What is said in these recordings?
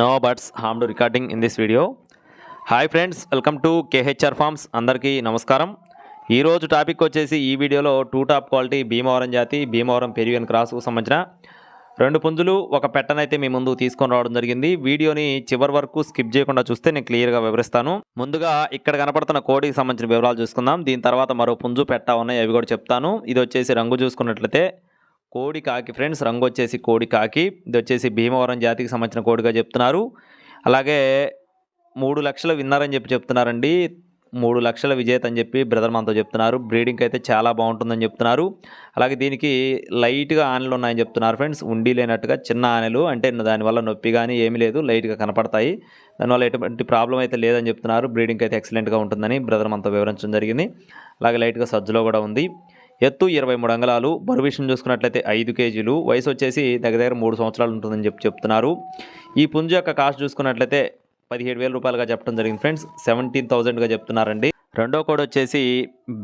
No birds harm recording in this video hi friends welcome to KHR farms అందరికీ నమస్కారం. ఈరోజు topic వచ్చేసి ఈ వీడియోలో టూ టాప్ క్వాలిటీ భీమవరం జాతి భీమవరం పెరిగియన్ క్రాస్కు సంబంధించిన రెండు పుంజులు ఒక పెట్టనైతే మీ ముందు తీసుకొని రావడం జరిగింది. వీడియోని చివరి వరకు స్కిప్ చేయకుండా చూస్తే నేను క్లియర్గా వివరిస్తాను. ముందుగా ఇక్కడ కనపడుతున్న కోడికి సంబంధించిన వివరాలు చూసుకుందాం. దీని తర్వాత మరో పుంజు పెట్ట ఉన్నాయి అవి కూడా చెప్తాను. ఇది వచ్చేసి రంగు చూసుకున్నట్లయితే కోడి కాకి ఫ్రెండ్స్ రంగు వచ్చేసి కోడి కాకి ఇది వచ్చేసి భీమవరం జాతికి సంబంధించిన కోడిగా చెప్తున్నారు. అలాగే మూడు లక్షలు విన్నారని చెప్పి చెప్తున్నారండి. మూడు లక్షల విజేత అని చెప్పి బ్రదర్ మనతో చెప్తున్నారు. బ్రీడింగ్ అయితే చాలా బాగుంటుందని చెప్తున్నారు. అలాగే దీనికి లైట్గా ఆనెలు ఉన్నాయని చెప్తున్నారు ఫ్రెండ్స్ ఉండి లేనట్టుగా చిన్న ఆనెలు అంటే దానివల్ల నొప్పి కానీ ఏమీ లేదు. లైట్గా కనపడతాయి. దానివల్ల ఎటువంటి ప్రాబ్లం అయితే లేదని చెప్తున్నారు. బ్రీడింగ్ అయితే ఎక్సలెంట్గా ఉంటుందని బ్రదర్ మనతో వివరించడం జరిగింది. అలాగే లైట్గా సజ్జలో కూడా ఉంది. ఎత్తు ఇరవై మూడు అంగళాలు బరువు విషయం చూసుకున్నట్లయితే ఐదు కేజీలు. వయసు వచ్చేసి దగ్గర దగ్గర మూడు సంవత్సరాలు ఉంటుందని చెప్పి చెప్తున్నారు. ఈ పుంజు యొక్క కాస్ట్ చూసుకున్నట్లయితే పదిహేడు వేల రూపాయలుగా చెప్పడం జరిగింది ఫ్రెండ్స్. సెవెంటీన్ థౌజండ్గా చెప్తున్నారండి. రెండో కోడి వచ్చేసి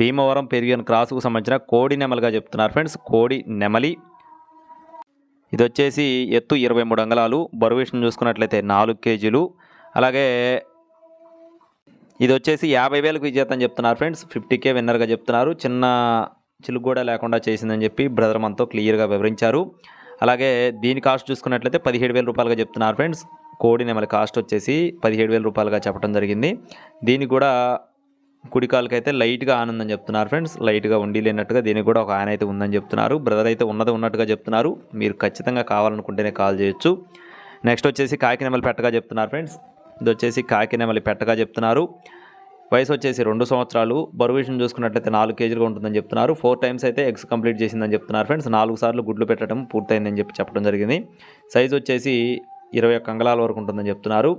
భీమవరం పెరిగిన క్రాస్కు సంబంధించిన కోడి నెమలిగా చెప్తున్నారు ఫ్రెండ్స్. కోడి నెమలి. ఇది వచ్చేసి ఎత్తు ఇరవై మూడు అంగళాలు బరువు విషయం చూసుకున్నట్లయితే నాలుగు కేజీలు. అలాగే ఇది వచ్చేసి యాభై వేలకు విజేత అని చెప్తున్నారు ఫ్రెండ్స్. ఫిఫ్టీ కే విన్నర్గా చెప్తున్నారు. చిన్న చిలుకు కూడా లేకుండా చేసిందని చెప్పి బ్రదర్ మనతో క్లియర్గా వివరించారు. అలాగే దీని కాస్ట్ చూసుకున్నట్లయితే పదిహేడు వేల రూపాయలుగా చెప్తున్నారు ఫ్రెండ్స్. కోడి నెమలి కాస్ట్ వచ్చేసి పదిహేడు వేల రూపాయలుగా చెప్పడం జరిగింది. దీనికి కూడా కుడికాలకి అయితే లైట్గా ఆనందం చెప్తున్నారు ఫ్రెండ్స్. లైట్గా ఉండి లేనట్టుగా దీనికి కూడా ఒక ఆయన అయితే ఉందని చెప్తున్నారు. బ్రదర్ అయితే ఉన్నది ఉన్నట్టుగా చెప్తున్నారు. మీరు ఖచ్చితంగా కావాలనుకుంటేనే కాల్ చేయొచ్చు. నెక్స్ట్ వచ్చేసి కాకి నెమలి పెట్టగా చెప్తున్నారు ఫ్రెండ్స్. ఇది వచ్చేసి కాకినెమలి పెట్టగా చెప్తున్నారు. వయసు వచ్చేసి రెండు సంవత్సరాలు బరువు విషయం చూసుకున్నట్లయితే నాలుగు కేజీలుగా ఉంటుందని చెప్తున్నారు. ఫోర్ టైమ్స్ అయితే ఎగ్స్ కంప్లీట్ చేసిందని చెప్తున్నారు ఫ్రెండ్స్ నాలుగు సార్లు గుడ్లు పెట్టడం పూర్తయిందని చెప్పి చెప్పడం జరిగింది. సైజ్ వచ్చేసి ఇరవై ఒక్క అంగళాల వరకు ఉంటుందని చెప్తున్నారు.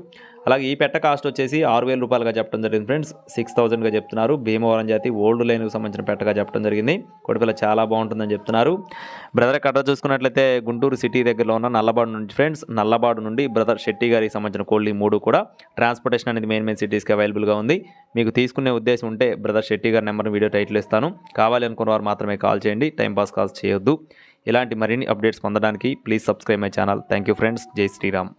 అలాగే ఈ పెట్ట కాస్ట్ వచ్చేసి ఆరు వేల రూపాయలుగా చెప్పడం జరిగింది ఫ్రెండ్స్. సిక్స్ థౌసండ్గా చెప్తున్నారు. భీమవరం జాతి ఓల్డ్ లైన్కి సంబంధించిన పెట్టగా చెప్పడం జరిగింది. కొడిపిల్ల చాలా బాగుంటుందని చెప్తున్నారు. బ్రదర్ కట్ట చూసుకున్నట్లయితే గుంటూరు సిటీ దగ్గరలో ఉన్న నల్లబాడు నుంచి ఫ్రెండ్స్ నల్లబాడు నుండి బ్రదర్ శెట్టి గారికి సంబంధించిన కోళ్ళు మూడు కూడా ట్రాన్స్పోర్టేషన్ అనేది మెయిన్ మెయిన్ సిటీస్కి అవైలబుల్గా ఉంది. మీకు తీసుకునే ఉద్దేశం ఉంటే బ్రదర్ శెట్టి గారి నెంబర్ వీడియో టైటిల్ ఇస్తాను. కావాలి అనుకున్న వారు మాత్రమే కాల్ చేయండి. టైంపాస్ కాల్స్ చేయొద్దు. ఇలాంటి మరిన్ని అప్డేట్స్ పొందడానికి please subscribe my channel. Thank you friends. జై శ్రీరామ్.